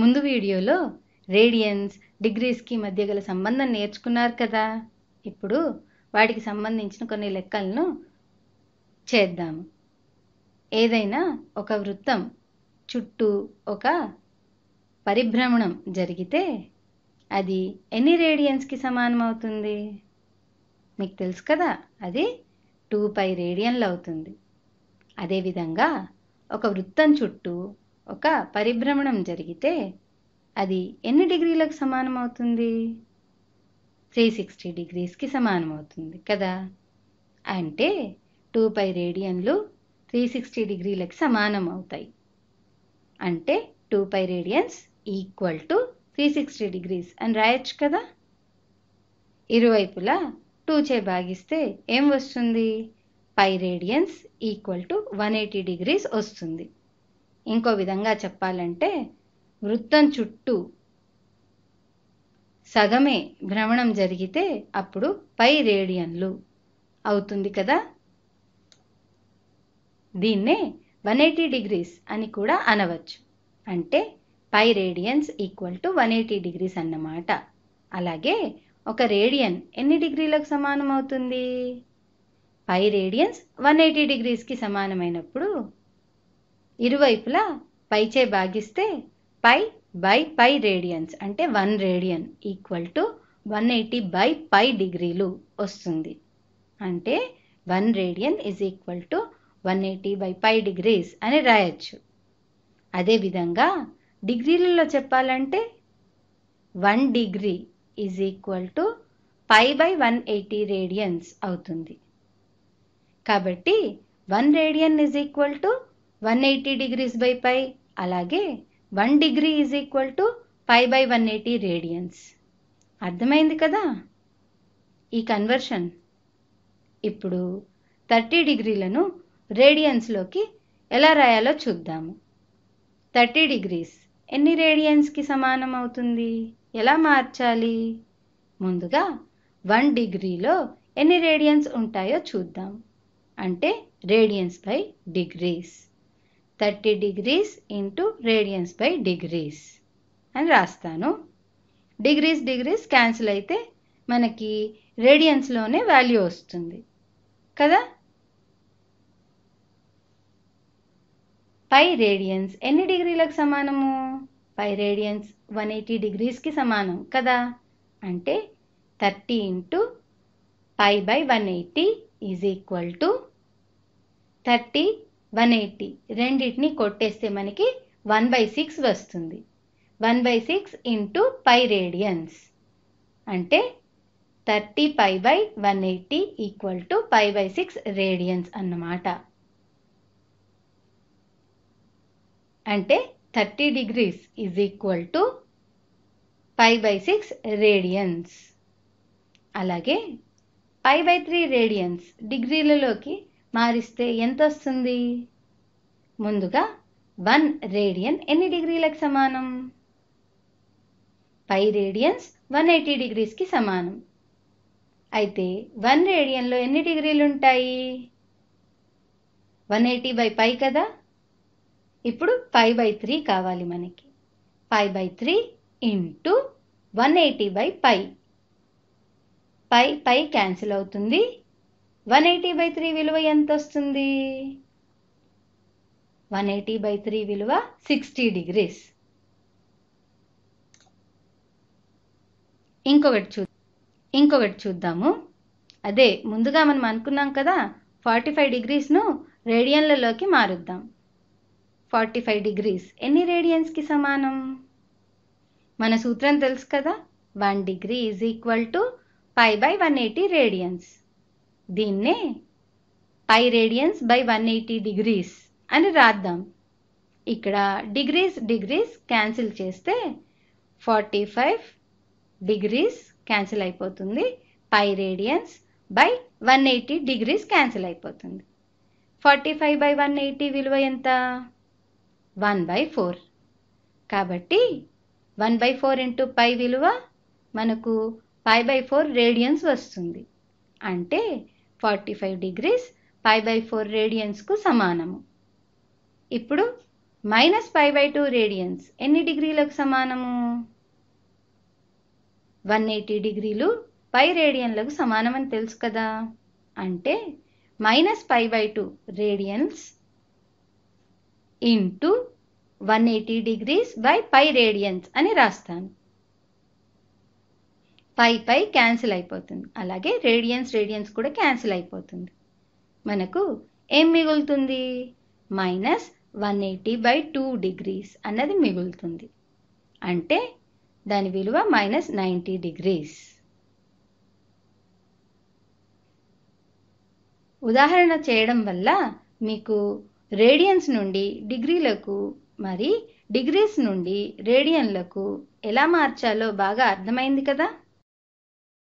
ముందు వీడియోలో రేడియన్స్ డిగ్రీస్కి మధ్య గల సంబంధం నేర్చుకున్నారు కదా. ఇప్పుడు వాటికి సంబంధించిన కొన్ని లెక్కలను చేద్దాము ఏదైనా ఒక వృత్తం చుట్టూ ఒక పరిభ్రమణం జరిగితే అది ఎన్ని రేడియన్స్కి సమానం అవుతుంది మీకు తెలుసు కదా అది టూ పై రేడియన్లు అవుతుంది. అదేవిధంగా ఒక వృత్తం చుట్టూ ఒక పరిభ్రమణం జరిగితే అది ఎన్ని డిగ్రీలకు సమానం అవుతుంది త్రీ సిక్స్టీ డిగ్రీస్కి సమానం అవుతుంది కదా? అంటే టూ పై రేడియన్లు త్రీ సిక్స్టీ డిగ్రీలకు సమానం అవుతాయి అంటే two pi radians equal to three sixty degrees అని రాయొచ్చు కదా? ఇరువైపులా టూ చే భాగిస్తే ఏం వస్తుంది? Pi radians equal to one eighty degrees వస్తుంది. ఇంకో విధంగా చెప్పాలంటే వృత్తం చుట్టూ సగమే భ్రమణం జరిగితే అప్పుడు పై రేడియన్లు అవుతుంది కదా? దీన్నే వన్ ఎయిటీ డిగ్రీస్ అని కూడా అనవచ్చు. అంటే pi radians equal to one eighty degrees అన్నమాట. అలాగే ఒక రేడియన్ ఎన్ని డిగ్రీలకు సమానం అవుతుంది? పై రేడియన్స్ వన్ ఎయిటీ డిగ్రీస్కి సమానమైనప్పుడు ఇరువైపులా పైచే భాగిస్తే పై బై పై రేడియన్స్ అంటే one radian equal to one eighty by pi డిగ్రీలు వస్తుంది. అంటే one radian is equal to one eighty by pi degrees అని రాయొచ్చు. అదేవిధంగా డిగ్రీలలో చెప్పాలంటే one degree is equal to pi by one eighty radians అవుతుంది. కాబట్టి one radian is equal to one eighty degrees by pi అలాగే one degree is equal to pi by one eighty radians. అర్థమైంది కదా? ఈ కన్వర్షన్. ఇప్పుడు thirty డిగ్రీలను రేడియన్స్లోకి ఎలా రాయాలో చూద్దాము. థర్టీ డిగ్రీస్ ఎన్ని రేడియన్స్కి సమానం అవుతుంది? ఎలా మార్చాలి? ముందుగా వన్ డిగ్రీలో ఎన్ని రేడియన్స్ ఉంటాయో చూద్దాం. అంటే radians by degrees. Thirty degrees into radians by degrees అని రాస్తాను. డిగ్రీస్ డిగ్రీస్ క్యాన్సిల్ అయితే మనకి రేడియన్స్లోనే వాల్యూ వస్తుంది. కదా? పై రేడియన్స్ ఎన్ని డిగ్రీలకు సమానము? పై రేడియన్స్ వన్ ఎయిటీ డిగ్రీస్కి సమానం కదా? అంటే thirty into pi by one eighty is equal to thirty one eighty రెండింటిని కొట్టేస్తే మనకి వన్ బై సిక్స్ వస్తుంది. One by six into pi radians. అంటే thirty pi by one eighty equal to pi by six radians అన్నమాట. అంటే thirty degrees is equal to pi by six radians. అలాగే pi by three radians డిగ్రీలలోకి మారిస్తే ఎంత వస్తుంది ముందుగా వన్ రేడియన్ ఎన్ని డిగ్రీలకు సమానం? పై రేడియన్స్ వన్ ఎయిటీ డిగ్రీస్కి సమానం. అయితే వన్ రేడియన్లో ఎన్ని డిగ్రీలు ఉంటాయి వన్ ఎయిటీ బై పై కదా? ఇప్పుడు ఫైవ్ బై త్రీ కావాలి మనకి. Five by three into one eighty by pi. Pi pi cancel అవుతుంది. వన్ ఎయిటీ బై త్రీ విలువ ఎంత వస్తుంది వన్ ఎయిటీ బై త్రీ విలువ సిక్స్టీ డిగ్రీస్. ఇంకొకటి చూ ఇంకొకటి చూద్దాము. అదే ముందుగా మనం అనుకున్నాం కదా ఫార్టీ ఫైవ్ డిగ్రీస్ను రేడియన్లలోకి మారుద్దాం. ఫార్టీ ఫైవ్ డిగ్రీస్ ఎన్ని రేడియన్స్కి సమానం? మన సూత్రం తెలుసు కదా one degree is equal to five by one eighty radians. దీన్నే pi radians by one eighty degrees అని రాద్దాం. ఇక్కడ డిగ్రీస్ డిగ్రీస్ క్యాన్సిల్ చేస్తే ఫార్టీ ఫైవ్ డిగ్రీస్ క్యాన్సిల్ అయిపోతుంది. Pi radians by one eighty degrees cancel అయిపోతుంది. Forty five by one eighty విలువ ఎంత? One by four కాబట్టి one by four into pi విలువ మనకు పై బై ఫోర్ రేడియన్స్ వస్తుంది. అంటే forty five degrees pi by four రేడియన్స్కు సమానము. ఇప్పుడు minus pi by two radians ఎన్ని డిగ్రీలకు సమానము? వన్ ఎయిటీ డిగ్రీలు పై రేడియన్లకు సమానం అని తెలుసు కదా? అంటే minus pi by two radians into one eighty degrees by pi radians అని రాస్తాను. పై పై క్యాన్సిల్ అయిపోతుంది. అలాగే రేడియన్స్ రేడియన్స్ కూడా క్యాన్సిల్ అయిపోతుంది. మనకు ఏం మిగులుతుంది? Minus one eighty by two degrees అన్నది మిగులుతుంది. అంటే దాని విలువ మైనస్ నైంటీ డిగ్రీస్. ఉదాహరణ చేయడం వల్ల మీకు రేడియన్స్ నుండి డిగ్రీలకు మరి డిగ్రీస్ నుండి రేడియన్లకు ఎలా మార్చాలో బాగా అర్థమైంది కదా?